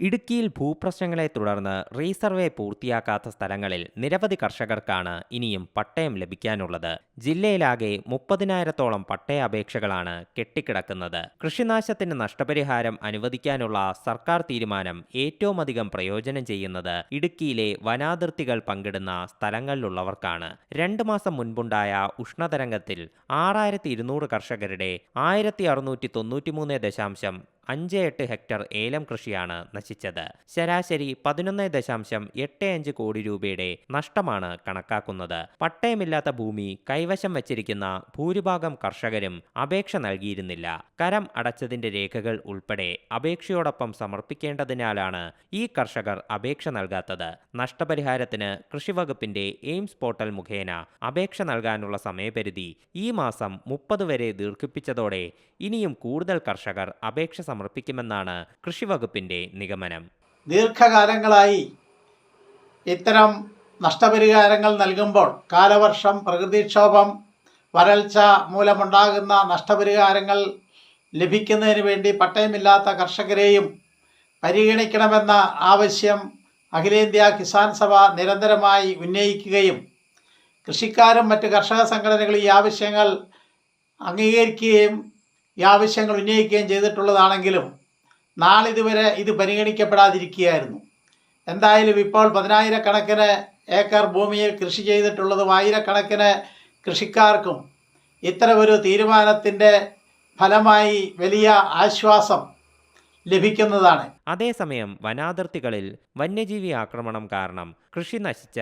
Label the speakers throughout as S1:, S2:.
S1: ഇടുക്കിയിൽ ഭൂപ്രശ്നങ്ങളെ തുടർന്ന് റീസർവേ പൂർത്തിയാക്കാത്ത സ്ഥലങ്ങളിൽ നിരവധി കർഷകർക്കാണ് ഇനിയും പട്ടയം ലഭിക്കാനുള്ളത്. ജില്ലയിലാകെ മുപ്പതിനായിരത്തോളം പട്ടയ അപേക്ഷകളാണ് കെട്ടിക്കിടക്കുന്നത്. കൃഷിനാശത്തിന് നഷ്ടപരിഹാരം അനുവദിക്കാനുള്ള സർക്കാർ തീരുമാനം ഏറ്റവുമധികം പ്രയോജനം ചെയ്യുന്നത് ഇടുക്കിയിലെ വനാതിർത്തികൾ പങ്കിടുന്ന സ്ഥലങ്ങളിലുള്ളവർക്കാണ്. രണ്ട് മാസം മുൻപുണ്ടായ ഉഷ്ണതരംഗത്തിൽ ആറായിരത്തി ഇരുന്നൂറ് കർഷകരുടെ ആയിരത്തി അറുന്നൂറ്റി തൊണ്ണൂറ്റിമൂന്ന് ദശാംശം അഞ്ച് എട്ട് ഹെക്ടർ ഏലം കൃഷിയാണ് നശിച്ചത്. ശരാശരി പതിനൊന്ന് ദശാംശം എട്ട് അഞ്ച് കോടി രൂപയുടെ നഷ്ടമാണ് കണക്കാക്കുന്നത്. പട്ടയമില്ലാത്ത ഭൂമി കൈവശം വച്ചിരിക്കുന്ന ഭൂരിഭാഗം കർഷകരും അപേക്ഷ നൽകിയിരുന്നില്ല. കരം അടച്ചതിന്റെ രേഖകൾ ഉൾപ്പെടെ അപേക്ഷയോടൊപ്പം സമർപ്പിക്കേണ്ടതിനാലാണ് ഈ കർഷകർ അപേക്ഷ നൽകാത്തത്. നഷ്ടപരിഹാരത്തിന് കൃഷിവകുപ്പിന്റെ എയിംസ് പോർട്ടൽ മുഖേന അപേക്ഷ നൽകാനുള്ള സമയപരിധി ഈ മാസം മുപ്പത് വരെ ദീർഘിപ്പിച്ചതോടെ ഇനിയും കൂടുതൽ കർഷകർ അപേക്ഷ സമർപ്പിക്കുമെന്നാണ് കൃഷിവകുപ്പിന്റെ നിഗമനം.
S2: ദീർഘകാലങ്ങളായി ഇത്തരം നഷ്ടപരിഹാരങ്ങൾ നൽകുമ്പോൾ കാലവർഷം പ്രകൃതിക്ഷോഭം വരൾച്ച മൂലമുണ്ടാകുന്ന നഷ്ടപരിഹാരങ്ങൾ ലഭിക്കുന്നതിന് വേണ്ടി പട്ടയമില്ലാത്ത കർഷകരെയും പരിഗണിക്കണമെന്ന ആവശ്യം അഖിലേന്ത്യാ കിസാൻ സഭ നിരന്തരമായി ഉന്നയിക്കുകയും കൃഷിക്കാരും മറ്റ് കർഷക സംഘടനകൾ ഈ ആവശ്യങ്ങൾ അംഗീകരിക്കുകയും ഈ ആവശ്യങ്ങൾ ഉന്നയിക്കുകയും ചെയ്തിട്ടുള്ളതാണെങ്കിലും നാളിതുവരെ ഇത് പരിഗണിക്കപ്പെടാതിരിക്കുകയായിരുന്നു. എന്തായാലും ഇപ്പോൾ പതിനായിരക്കണക്കിന് ഏക്കർ ഭൂമിയിൽ കൃഷി ചെയ്തിട്ടുള്ളതും ആയിരക്കണക്കിന് കൃഷിക്കാർക്കും ഇത്തരമൊരു തീരുമാനത്തിന്റെ ഫലമായി വലിയ ആശ്വാസം ലഭിക്കുന്നതാണ്.
S1: അതേസമയം വനാതിർത്തികളിൽ വന്യജീവി ആക്രമണം കാരണം കൃഷി നശിച്ച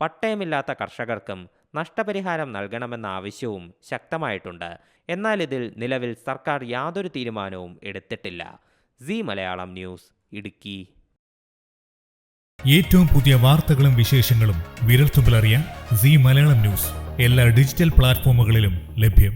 S1: പട്ടയമില്ലാത്ത കർഷകർക്കും നഷ്ടപരിഹാരം നൽകണമെന്ന ആവശ്യവും ശക്തമായിട്ടുണ്ട്. എന്നാൽ ഇതിൽ നിലവിൽ സർക്കാർ യാതൊരു തീരുമാനവും എടുത്തിട്ടില്ല. C Malayalam news Idukki.
S3: ഏറ്റവും പുതിയ വാർത്തകളും വിശേഷങ്ങളും വിരൽത്തുമ്പിലറിയാൻ സി മലയാളം ന്യൂസ് എല്ലാ ഡിജിറ്റൽ പ്ലാറ്റ്ഫോമുകളിലും ലഭ്യം.